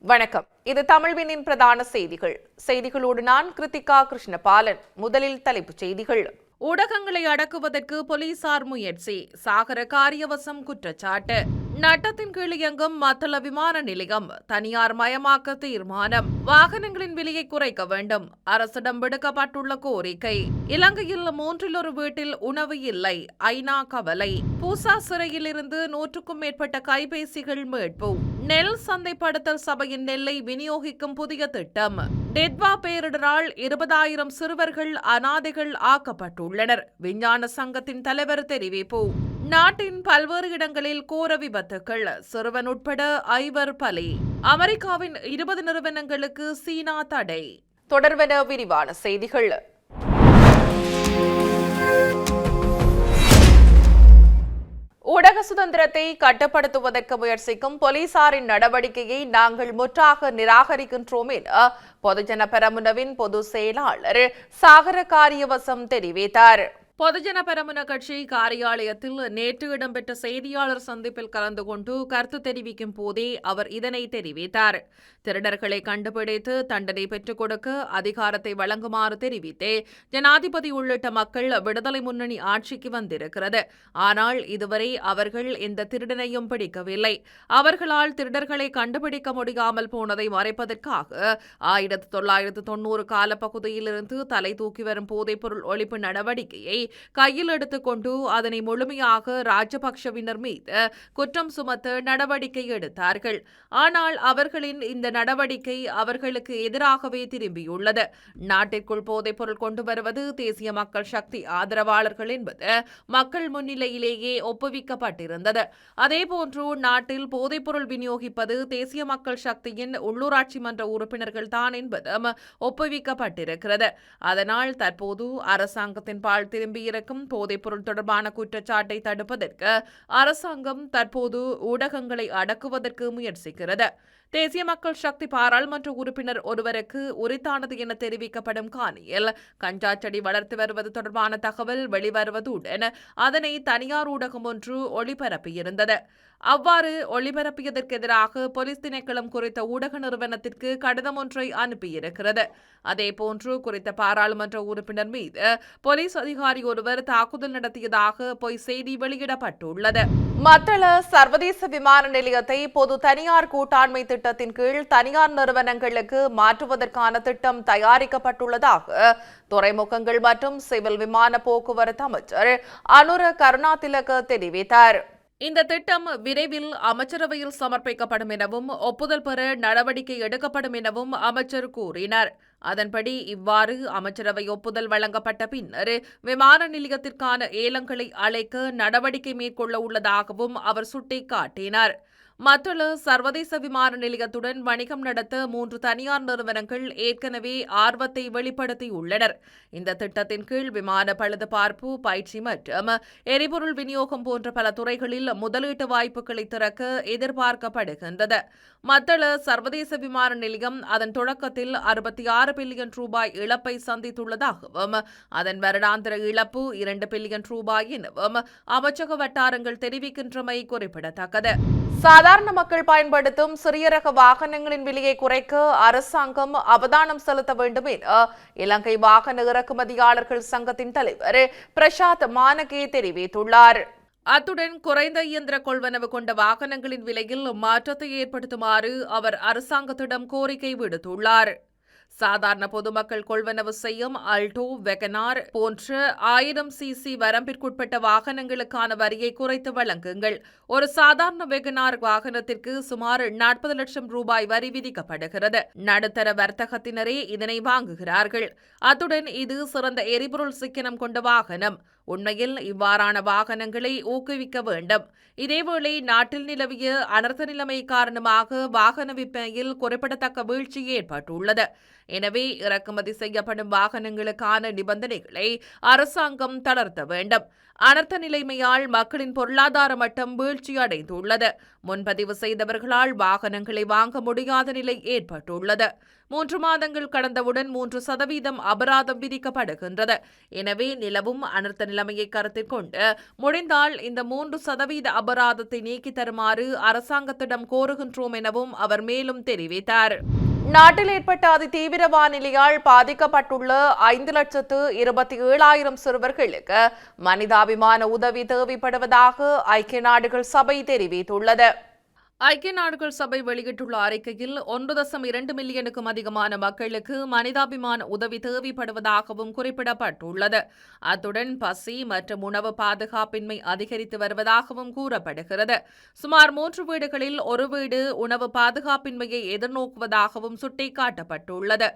வணக்கம். இது தமிழ்வினின் பிரதான செய்திகள். செய்திகளோடு நான் கிருத்திகா கிருஷ்ணபாலன். முதலில் தலைப்புச் செய்திகள். ஊடகங்களை அடக்குவதற்கு போலீசார் முயற்சி. சாகர காரியவசம் குற்றச்சாட்டு. நட்டத்தின் கீழ் இயங்கும் மத்தள விமான நிலையம் தனியார் மயமாக்க தீர்மானம். வாகனங்களின் விலையை குறைக்க வேண்டும். அரசிடம் விடுக்கப்பட்டுள்ள கோரிக்கை. இலங்கையில் மூன்றில் ஒரு வீட்டில் உணவு இல்லை. ஐநா கவலை. பூசா சிறையிலிருந்து நூற்றுக்கும் மேற்பட்ட கைபேசிகள் மீட்பு. நெல் சந்தைப்படுத்தல் சபையின் நெல்லை விநியோகிக்கும் புதிய திட்டம். டெட்வா பேரிடரால் இருபதாயிரம் சிறுவர்கள் அனாதைகள் ஆக்கப்பட்டுள்ளனர். விஞ்ஞான சங்கத்தின் தலைவர் தெரிவிப்பு. நாட்டின் பல்வேறு இடங்களில் கோர விபத்துக்கள். சிறுவன் உட்பட ஐவர் பலி. அமெரிக்காவின் இருபது நிறுவனங்களுக்கு சீனா தடை. தொடர்வன விரிவான செய்திகள். ஊடக சுதந்திரத்தை கட்டுப்படுத்துவதற்கு முயற்சிக்கும் போலீசாரின் நடவடிக்கையை நாங்கள் முற்றாக நிராகரிக்கின்றோம் என பொதுஜன பெரமுனவின் பொதுச் செயலாளர் சாகர காரியவசம் தெரிவித்தார். பொதுஜன பெரமுன கட்சி காரியாலயத்தில் நேற்று இடம்பெற்ற செய்தியாளர் சந்திப்பில் கலந்து கொண்டு கருத்து தெரிவிக்கும் போதே அவர் இதனை தெரிவித்தார். திருடர்களை கண்டுபிடித்து தண்டனை பெற்றுக் கொடுக்க அதிகாரத்தை வழங்குமாறு தெரிவித்தே ஜனாதிபதி உள்ளிட்ட மக்கள் விடுதலை முன்னணி ஆட்சிக்கு வந்திருக்கிறது. ஆனால் இதுவரை அவர்கள் எந்த திருடனையும் பிடிக்கவில்லை. அவர்களால் திருடர்களை கண்டுபிடிக்க முடியாமல் போனதை மறைப்பதற்காக ஆயிரத்தி தொள்ளாயிரத்து தொன்னூறு காலப்பகுதியிலிருந்து தலை தூக்கி வரும் போதைப்பொருள் ஒழிப்பு நடவடிக்கையை கையில் எடுத்துக்கொண்டு அதனை முழுமையாக ராஜபக்ஷவினர் மீது குற்றம் சுமத்த நடவடிக்கை எடுத்தார்கள். ஆனால் அவர்களின் இந்த நடவடிக்கை அவர்களுக்கு எதிராகவே திரும்பியுள்ளது. நாட்டிற்குள் போதைப்பொருள் கொண்டு வருவது தேசிய மக்கள் சக்தி ஆதரவாளர்கள் என்பது மக்கள் முன்னிலையிலேயே ஒப்புவிக்கப்பட்டிருந்தது. அதேபோன்று நாட்டில் போதைப்பொருள் விநியோகிப்பது தேசிய மக்கள் சக்தியின் உள்ளூராட்சி மன்ற உறுப்பினர்கள் தான் என்பதும் ஒப்புவிக்கப்பட்டிருக்கிறது. அதனால் தற்போது அரசாங்கத்தின் பால் திரும்பி திரும்பியிருக்கும் போதைப்பொருள் தொடர்பான குற்றச்சாட்டை தடுப்பதற்கு அரசாங்கம் தற்போது ஊடகங்களை அடக்குவதற்கு முயற்சிக்கிறது. தேசிய மக்கள் சக்தி பாராளுமன்ற உறுப்பினர் ஒருவருக்கு உரித்தானது என தெரிவிக்கப்படும் காணியில் கஞ்சா செடி வளர்த்து வருவது தொடர்பான தகவல் வெளிவருவதுடன் அதனை தனியார் ஊடகம் ஒன்று ஒளிபரப்பியிருந்தது. அவ்வாறு ஒளிபரப்பியதற்கு எதிராக போலீஸ் திணைக்களம் குறித்த ஊடக நிறுவனத்திற்கு கடிதம் ஒன்றை அனுப்பியிருக்கிறது. அதேபோன்று குறித்த பாராளுமன்ற உறுப்பினர் மீது போலீஸ் அதிகாரி ஒருவர் தாக்குதல் நடத்தியதாக பொய் செய்தி வெளியிடப்பட்டுள்ளது. மத்தள சர்வதேச விமான நிலையத்தை பொது தனியார் கூட்டாண்மை திட்டத்தின் கீழ் தனியார் நிறுவனங்களுக்கு மாற்றுவதற்கான திட்டம் தயாரிக்கப்பட்டுள்ளதாக துறைமுகங்கள் மற்றும் சிவில் விமான போக்குவரத்து அமைச்சர் அனுர கருணாதிலக தெரிவித்தார். இந்த திட்டம் விரைவில் அமைச்சரவையில் சமர்ப்பிக்கப்படும் எனவும் ஒப்புதல் பெற நடவடிக்கை எடுக்கப்படும் எனவும் அமைச்சர் கூறினார். அதன்படி இவ்வாறு அமைச்சரவை ஒப்புதல் வழங்கப்பட்ட பின்னர் விமான நிலையத்திற்கான ஏலங்களை அழைக்க நடவடிக்கை மேற்கொள்ள உள்ளதாகவும் அவர் சுட்டிக்காட்டினார். மற்றொரு சர்வதேச விமான நிலையத்துடன் வணிகம் நடத்த மூன்று தனியார் நிறுவனங்கள் ஏற்கனவே ஆர்வத்தை வெளிப்படுத்தியுள்ளனர். இந்த திட்டத்தின் கீழ் விமான பழுதுபார்ப்பு பயிற்சி மற்றும் எரிபொருள் விநியோகம் போன்ற பல துறைகளில் முதலீட்டு வாய்ப்புகளை திறக்க எதிர்பார்க்கப்படுகின்றது. மத்தள சர்வதேச விமான நிலையம் அதன் தொடக்கத்தில் அறுபத்தி ஆறு பில்லியன் ரூபாய் இழப்பை சந்தித்துள்ளதாகவும் அதன் வருடாந்திர இழப்பு இரண்டு பில்லியன் ரூபாய் எனவும் அமைச்சக வட்டாரங்கள் தெரிவிக்கின்றமை குறிப்பிடத்தக்கது. சாதாரண மக்கள் பயன்படுத்தும் சிறிய ரக வாகனங்களின் விலையை குறைக்க அரசாங்கம் அவதானம் செலுத்த வேண்டும் என இலங்கை வாகன இறக்குமதியாளர்கள் சங்கத்தின் தலைவர் பிரசாத் மானகே தெரிவித்துள்ளார். அத்துடன் குறைந்த இயந்திர கொள்வனவு கொண்ட வாகனங்களின் விலையில் மாற்றத்தை ஏற்படுத்துமாறு அவர் அரசாங்கத்திடம் கோரிக்கை விடுத்துள்ளார். சாதாரண பொதுமக்கள் கொள்வனவு செய்யும் அல்டோ வெகனார் போன்ற ஆயிரம் சிசி வரம்பிற்குட்பட்ட வாகனங்களுக்கான வரியை குறைத்து வழங்குங்கள். ஒரு சாதாரண வெகனார் வாகனத்திற்கு சுமார் நாற்பது லட்சம் ரூபாய் வரி விதிக்கப்படுகிறது. நடுத்தர வர்த்தகத்தினரே இதனை வாங்குகிறார்கள். அத்துடன் இது சிறந்த எரிபொருள் சிக்கனம் கொண்ட வாகனம். உண்மையில் இவ்வாறான வாகனங்களை ஊக்குவிக்க வேண்டும். இதேவேளை நாட்டில் நிலவிய அனர்த்த நிலைமை காரணமாக வாகன விற்பனையில் குறிப்பிடத்தக்க வீழ்ச்சி ஏற்பட்டுள்ளது. எனவே இறக்குமதி செய்யப்படும் வாகனங்களுக்கான நிபந்தனைகளை அரசாங்கம் தளர்த்த வேண்டும். அனர்த்த நிலைமையால் மக்களின் பொருளாதார மட்டம் வீழ்ச்சி அடைந்துள்ளது முன்பதிவு செய்தவர்களால் வாகனங்களை வாங்க முடியாத நிலை ஏற்பட்டுள்ளது. மூன்று மாதங்கள் கடந்தவுடன் மூன்று சதவீதம் அபராதம் விதிக்கப்படுகின்றது. எனவே நிலவும் அனர்த்த நிலைமையை கருத்தில் கொண்டு முடிந்தால் இந்த மூன்று சதவீத அபராதத்தை நீக்கி தருமாறு அரசாங்கத்திடம் கோருகின்றோம் எனவும் அவர் மேலும் தெரிவித்தார். நாட்டில் ஏற்பட்ட அதிதீவிர வானிலையால் பாதிக்கப்பட்டுள்ள ஐந்து லட்சத்து இருபத்தி ஏழாயிரம் சிறுவர்களுக்கு மனிதாபிமான உதவி தேவைப்படுவதாக ஐக்கிய நாடுகள் சபை தெரிவித்துள்ளது. ஐக்கிய நாடுகள் சபை வெளியிட்டுள்ள அறிக்கையில் ஒன்று தசம் இரண்டு மில்லியனுக்கும் அதிகமான மக்களுக்கு மனிதாபிமான உதவி தேவைப்படுவதாகவும் குறிப்பிடப்பட்டுள்ளது. அத்துடன் பசி மற்றும் உணவு பாதுகாப்பின்மை அதிகரித்து வருவதாகவும் கூறப்படுகிறது. சுமார் மூன்று வீடுகளில் ஒரு வீடு உணவு பாதுகாப்பின்மையை எதிர்நோக்குவதாகவும் சுட்டிக்காட்டப்பட்டுள்ளது.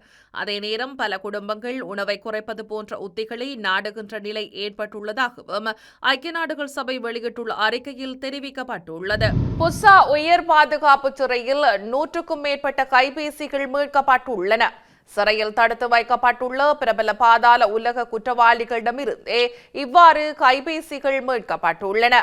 அதே நேரம் பல குடும்பங்கள் உணவை குறைப்பது போன்ற உத்திகளை நாடுகின்ற நிலை ஏற்பட்டுள்ளதாகவும் ஐக்கிய நாடுகள் சபை வெளியிட்டுள்ள அறிக்கையில் தெரிவிக்கப்பட்டுள்ளது. புசா உயர் உயர் பாதுகாப்பு சிறையில் நூற்றுக்கும் மேற்பட்ட கைபேசிகள் மீட்கப்பட்டுள்ளன. சிறையில் தடுத்து வைக்கப்பட்டுள்ள பிரபல பாதாள உலக குற்றவாளிகளிடமிருந்தே இவ்வாறு கைபேசிகள் மீட்கப்பட்டுள்ளன.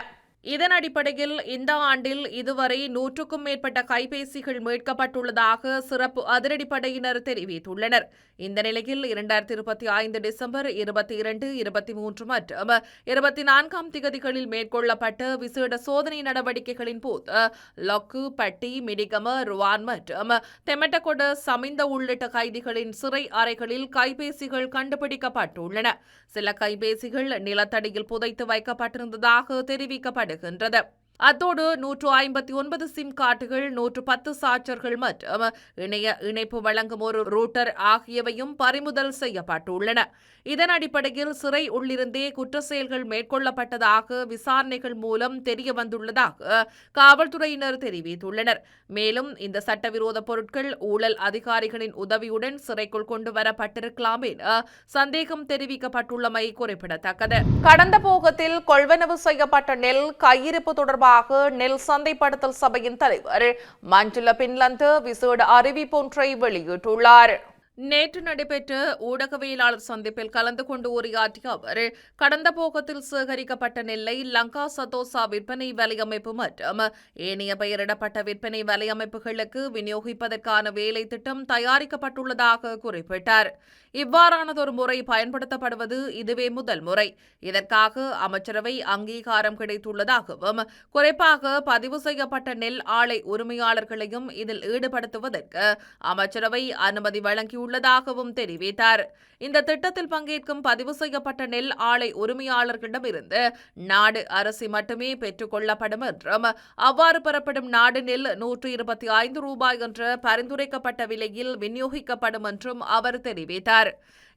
இதன் அடிப்படையில் இந்த ஆண்டில் இதுவரை நூற்றுக்கும் மேற்பட்ட கைபேசிகள் மீட்கப்பட்டுள்ளதாக சிறப்பு அதிரடிப்படையினர் தெரிவித்துள்ளனர். இந்த நிலையில் இரண்டாயிரத்தி இருபத்தி ஐந்து டிசம்பர் இருபத்தி இரண்டு இருபத்தி மூன்று மற்றும் இருபத்தி நான்காம் திகதிகளில் மேற்கொள்ளப்பட்ட விசேட சோதனை நடவடிக்கைகளின் போது லொக்கு பட்டி மிடிகம ருவான் மற்றும் தெமட்டகொட சமிந்த உள்ளிட்ட கைதிகளின் சிறை அறைகளில் கைபேசிகள் கண்டுபிடிக்கப்பட்டுள்ளன. சில கைபேசிகள் நிலத்தடியில் புதைத்து வைக்கப்பட்டிருந்ததாக தெரிவிக்கப்பட்டது. தெரிவிக்கப்படுகின்றது அத்தோடு நூற்று ஐம்பத்தி ஒன்பது சிம் கார்டுகள் நூற்று பத்து சார்ஜர்கள் மற்றும் இணைய இணைப்பு வழங்கும் ஒரு ரூட்டர் ஆகியவையும் பறிமுதல் செய்யப்பட்டுள்ளன. இதன் அடிப்படையில் சிறை உள்ளிருந்தே குற்ற செயல்கள் மேற்கொள்ளப்பட்டதாக விசாரணைகள் மூலம் தெரிய வந்துள்ளதாக காவல்துறையினர் தெரிவித்துள்ளனர். மேலும் இந்த சட்டவிரோத பொருட்கள் ஊழல் அதிகாரிகளின் உதவியுடன் சிறைக்குள் கொண்டு வரப்பட்டிருக்கலாம் என சந்தேகம் தெரிவிக்கப்பட்டுள்ளமை குறிப்பிடத்தக்கது. கடந்த போகத்தில் கொள்வனவு செய்யப்பட்ட நெல் கையிருப்பு தொடர்பாக நெல் சந்தைப்படுத்தல் சபையின் தலைவர் மஞ்சுள பின்லந்து விசேட அறிவிப்பொன்றை வெளியிட்டுள்ளார். நேற்று நடைபெற்ற ஊடகவியலாளர் சந்திப்பில் கலந்து கொண்டு உரையாற்றிய அவர் கடந்த போகத்தில் சேகரிக்கப்பட்ட நெல்லை லங்கா சதோசா விற்பனை வலையமைப்பு மற்றும் ஏனைய பெயரிடப்பட்ட விற்பனை வலையமைப்புகளுக்கு விநியோகிப்பதற்கான வேலை திட்டம் தயாரிக்கப்பட்டுள்ளதாக குறிப்பிட்டார். இவ்வாறானதொரு முறை பயன்படுத்தப்படுவது இதுவே முதல் முறை. இதற்காக அமைச்சரவை அங்கீகாரம் கிடைத்துள்ளதாகவும் குறிப்பாக பதிவு செய்யப்பட்ட நெல் ஆலை உரிமையாளர்களையும் இதில் ஈடுபடுத்துவதற்கு அமைச்சரவை அனுமதி வழங்கியுள்ளதாகவும் தெரிவித்தார். இந்த திட்டத்தில் பங்கேற்கும் பதிவு செய்யப்பட்ட நெல் ஆலை உரிமையாளர்களிடமிருந்து நாடு அரசி மட்டுமே பெற்றுக் கொள்ளப்படும் என்றும் அவ்வாறு பெறப்படும் நாடு நெல் நூற்று இருபத்தி ஐந்து ரூபாய் என்ற பரிந்துரைக்கப்பட்ட விலையில் விநியோகிக்கப்படும் என்றும் அவர் தெரிவித்தார்.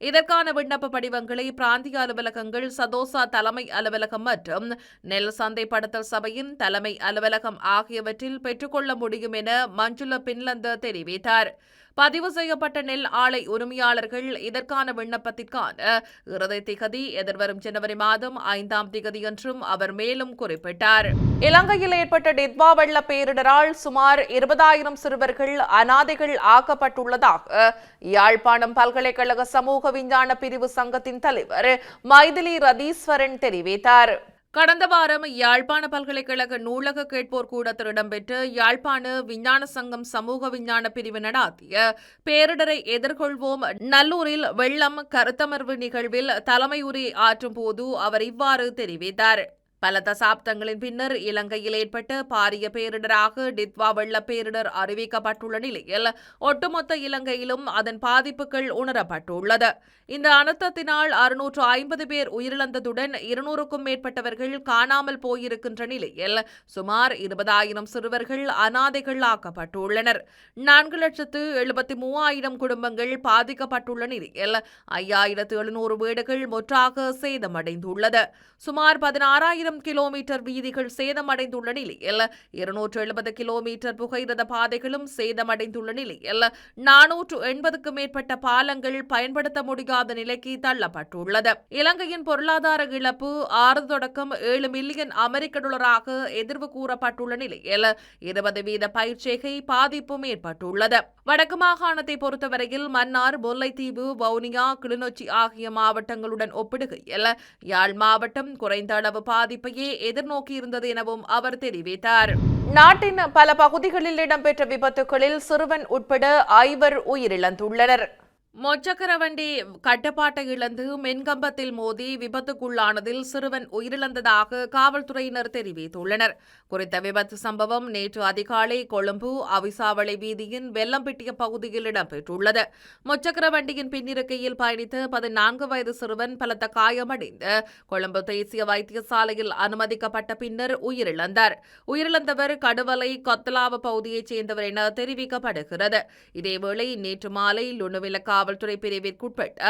இதற்கான விண்ணப்ப படிவங்களை பிராந்திய அலுவலகங்கள் சதோசா தலைமை அலுவலகம் மற்றும் நெல் சந்தைப்படுத்தல் சபையின் தலைமை அலுவலகம் ஆகியவற்றில் பெற்றுக்கொள்ள முடியும் என மஞ்சுள பின்லந்த தெரிவித்தார். பதிவு செய்யப்பட்ட நெல் ஆலை உரிமையாளர்கள் இதற்கான விண்ணப்பத்திற்கான இறுதி திகதி எதிர்வரும் ஜனவரி மாதம் ஐந்தாம் திகதி என்றும் அவர் மேலும் குறிப்பிட்டார். இலங்கையில் ஏற்பட்ட டித்வா வெள்ள பேரிடரால் சுமார் இருபதாயிரம் சிறுவர்கள் அனாதைகள் ஆக்கப்பட்டுள்ளதாக யாழ்ப்பாணம் பல்கலைக்கழக சமூக விஞ்ஞான பிரிவு சங்கத்தின் தலைவர் மைதிலி ரதீஸ்வரன் தெரிவித்தார். கடந்த வாரம் யாழ்ப்பாண பல்கலைக்கழக நூலக கேட்போர் கூடத்தில் இடம்பெற்ற யாழ்ப்பாண விஞ்ஞான சங்கம் சமூக விஞ்ஞான பிரிவு நடாத்திய பேரிடரை எதிர்கொள்வோம் நல்லூரில் வெள்ளம் கருத்தமர்வு நிகழ்வில் தலைமையுரை ஆற்றும் போது அவர் இவ்வாறு தெரிவித்தார். பல தசாப்தங்களின் பின்னர் இலங்கையில் ஏற்பட்ட பாரிய பேரிடராக டித்வா வெள்ள பேரிடர் அறிவிக்கப்பட்டுள்ள நிலையில் ஒட்டுமொத்த இலங்கையிலும் அதன் பாதிப்புகள் உணரப்பட்டுள்ளது. இந்த அனர்த்தத்தினால் அறுநூற்று ஐம்பது பேர் உயிரிழந்ததுடன் இருநூறுக்கும் மேற்பட்டவர்கள் காணாமல் போயிருக்கின்ற நிலையில் சுமார் இருபதாயிரம் சிறுவர்கள் அனாதைகள் ஆக்கப்பட்டுள்ளனர். நான்கு லட்சத்து எழுபத்தி மூவாயிரம் குடும்பங்கள் பாதிக்கப்பட்டுள்ள நிலையில் ஐயாயிரத்து எழுநூறு வீடுகள் முற்றாக சேதமடைந்துள்ளது. சுமார் பதினாறாயிரம் ஆயிரம் கிலோமீட்டர் வீதிகள் சேதமடைந்துள்ள நிலையில் இருநூற்று எழுபது கிலோமீட்டர் புகையிரத பாதைகளும் சேதமடைந்துள்ள நிலையில் நானூற்று எண்பதுக்கும் மேற்பட்ட பாலங்கள் பயன்படுத்த முடியாத நிலைக்கு தள்ளப்பட்டுள்ளது. இலங்கையின் பொருளாதார இழப்பு ஆறு தொடக்கம் ஏழு மில்லியன் அமெரிக்க டாலராக எதிர்வு கூறப்பட்டுள்ள நிலையில் இருபது வீத பயிற்சிகை பாதிப்பும் ஏற்பட்டுள்ளது வடக்கு மாகாணத்தை பொறுத்தவரையில் மன்னார் முல்லைத்தீவு வவுனியா கிளிநொச்சி ஆகிய மாவட்டங்களுடன் ஒப்பிடுகையில் யாழ் மாவட்டம் குறைந்த அளவு பாதிப்பு பாதிப்பையே எதிர்நோக்கியிருந்தது எனவும் அவர் தெரிவித்தார். நாட்டின் பல பகுதிகளில் இடம்பெற்ற விபத்துகளில் சிறுவன் உட்பட ஐவர் உயிரிழந்துள்ளனர். மொச்சக்கர வண்டி கட்டுப்பாட்டை இழந்து மென்கம்பத்தில் மோதி விபத்துக்குள்ளானதில் சிறுவன் உயிரிழந்ததாக காவல்துறையினர் தெரிவித்துள்ளனர். குறித்த விபத்து சம்பவம் நேற்று அதிகாலை கொழும்பு அவிசாவளை வீதியின் வெள்ளம்பிட்டிய பகுதியில் இடம்பெற்றுள்ளது. மொச்சக்கர வண்டியின் பின்னிருக்கையில் பயணித்த பதினான்கு வயது சிறுவன் பலத்த காயமடைந்து கொழும்பு தேசிய வைத்தியசாலையில் அனுமதிக்கப்பட்ட பின்னர் உயிரிழந்தார். உயிரிழந்தவர் கடுவலை கொத்தலாவ பகுதியைச் சேர்ந்தவர் என தெரிவிக்கப்படுகிறது. இதேவேளை நேற்று மாலை லுணுவிலக்கா காவல்துறை பிரிவிற்குட்பட்ட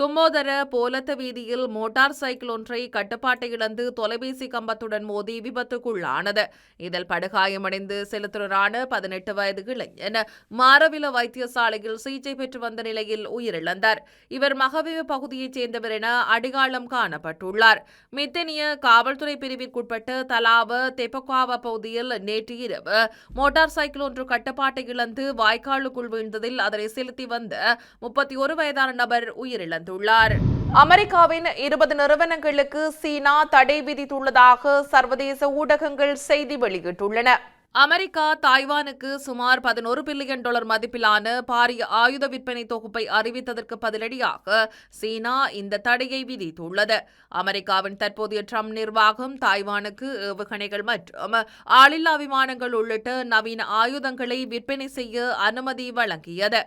தும்மோதர போலத்த வீதியில் மோட்டார் சைக்கிள் ஒன்றை கட்டுப்பாட்டை இழந்து தொலைபேசி கம்பத்துடன் மோதி விபத்துக்குள்ளானது. இதில் படுகாயமடைந்து செலுத்துவரான பதினெட்டு வயது இளைஞன் மாரவில வைத்தியசாலையில் சிகிச்சை பெற்று வந்த நிலையில் உயிரிழந்தார். இவர் மகவிவு பகுதியைச் சேர்ந்தவர் என அடையாளம் காணப்பட்டுள்ளார். மித்தனிய காவல்துறை பிரிவிற்குட்பட்ட தலாவ தெப்பக்காவ பகுதியில் நேற்று இரவு மோட்டார் சைக்கிள் ஒன்று கட்டுப்பாட்டை இழந்து வாய்க்காலுக்குள் வீழ்ந்ததில் அதனை செலுத்தி வந்த முப்பத்தி ஒரு வயதான நபர் உயிரிழந்துள்ளார். அமெரிக்காவின் இருபது நிறுவனங்களுக்கு சீனா தடை விதித்துள்ளதாக சர்வதேச ஊடகங்கள் செய்தி வெளியிட்டுள்ளன. அமெரிக்கா தாய்வானுக்கு சுமார் பதினோரு பில்லியன் டாலர் மதிப்பிலான பாரிய ஆயுத விற்பனை தொகுப்பை அறிவித்ததற்கு பதிலடியாக சீனா இந்த தடையை விதித்துள்ளது. அமெரிக்காவின் தற்போதைய ட்ரம்ப் நிர்வாகம் தாய்வானுக்கு ஏவுகணைகள் மற்றும் ஆளில்லா விமானங்கள் உள்ளிட்ட நவீன ஆயுதங்களை விற்பனை செய்ய அனுமதி வழங்கியது.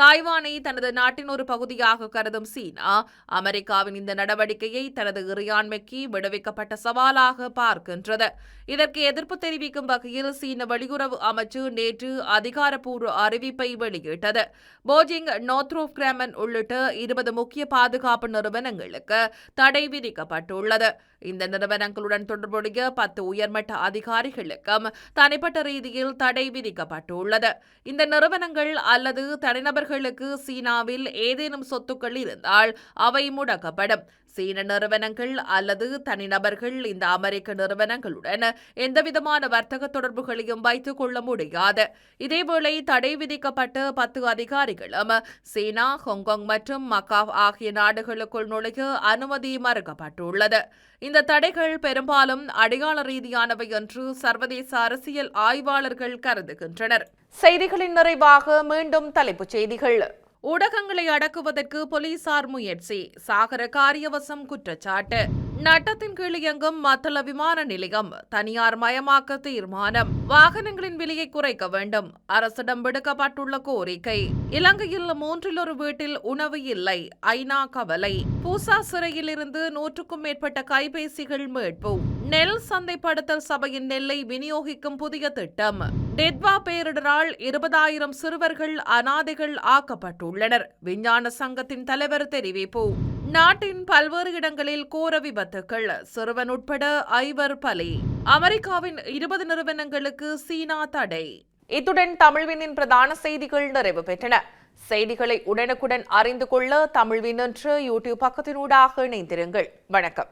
தாய்வானை தனது நாட்டின் ஒரு பகுதியாக கருதும் சீனா அமெரிக்காவின் இந்த நடவடிக்கையை தனது இறையாண்மைக்கு விடுவிக்கப்பட்ட சவாலாக பார்க்கின்றது. இதற்கு எதிர்ப்பு தெரிவிக்கும் வகையில் சீன வெளியுறவு அமைச்சு நேற்று அதிகாரப்பூர்வ அறிவிப்பை வெளியிட்டது. போஜிங் நோத்ரோப் கிராமன் உள்ளிட்ட இருபது முக்கிய பாதுகாப்பு நிறுவனங்களுக்கு தடை விதிக்கப்பட்டுள்ளது. இந்த நிறுவனங்களுடன் தொடர்புடைய பத்து உயர்மட்ட அதிகாரிகளுக்கும் தனிப்பட்ட ரீதியில் தடை விதிக்கப்பட்டுள்ளது. இந்த நிறுவனங்கள் அல்லது தனிநபர்களுக்கு சீனாவில் ஏதேனும் சொத்துக்கள் இருந்தால் அவை முடக்கப்படும். சீன நிறுவனங்கள் அல்லது தனிநபர்கள் இந்த அமெரிக்க நிறுவனங்களுடன் எந்தவிதமான வர்த்தக தொடர்புகளையும் வைத்துக் கொள்ள முடியாது. இதேவேளை தடை விதிக்கப்பட்ட பத்து அதிகாரிகளும் சீனா ஹாங்காங் மற்றும் மக்காவ் ஆகிய நாடுகளுக்குள் நுழைய அனுமதி மறுக்கப்பட்டுள்ளது. இந்த தடைகள் பெரும்பாலும் அடையாள ரீதியானவை என்று சர்வதேச அரசியல் ஆய்வாளர்கள் கருதுகின்றனர். செய்திகளின் நிறைவாக மீண்டும் தலைப்புச் செய்திகள். ஊடகங்களை அடக்குவதற்கு போலீசார் முயற்சி. சாகர காரியவசம் குற்றச்சாட்டு. நட்டத்தின் கீழ் இயங்கும் மத்தள விமான நிலையம் தனியார் மயமாக்க தீர்மானம். வாகனங்களின் விலையை குறைக்க வேண்டும். அரசிடம் விடுக்கப்பட்டுள்ள கோரிக்கை. இலங்கையில் மூன்றில் ஒரு வீட்டில் உணவு இல்லை. ஐநா கவலை. பூசா சிறையில் இருந்து நூற்றுக்கும் மேற்பட்ட கைபேசிகள் மீட்பு. நெல் சந்தைப்படுத்தல் சபையின் நெல்லை விநியோகிக்கும் புதிய திட்டம். டெட்வா பேரிடரால் இருபதாயிரம் சிறுவர்கள் அனாதைகள் ஆக்கப்பட்டுள்ளனர் விஞ்ஞான சங்கத்தின் தலைவர் தெரிவிப்பு. நாட்டின் பல்வேறு இடங்களில் கோர விபத்துகள். சிறுவன் உட்பட ஐவர் பலி. அமெரிக்காவின் இருபது நிறுவனங்களுக்கு சீனா தடை. இத்துடன் தமிழ்வினின் பிரதான செய்திகள் நிறைவு பெற்றன. செய்திகளை உடனுக்குடன் அறிந்து கொள்ள தமிழ்வின் என்று யூடியூப் பக்கத்தினூடாக இணைந்திருங்கள். வணக்கம்.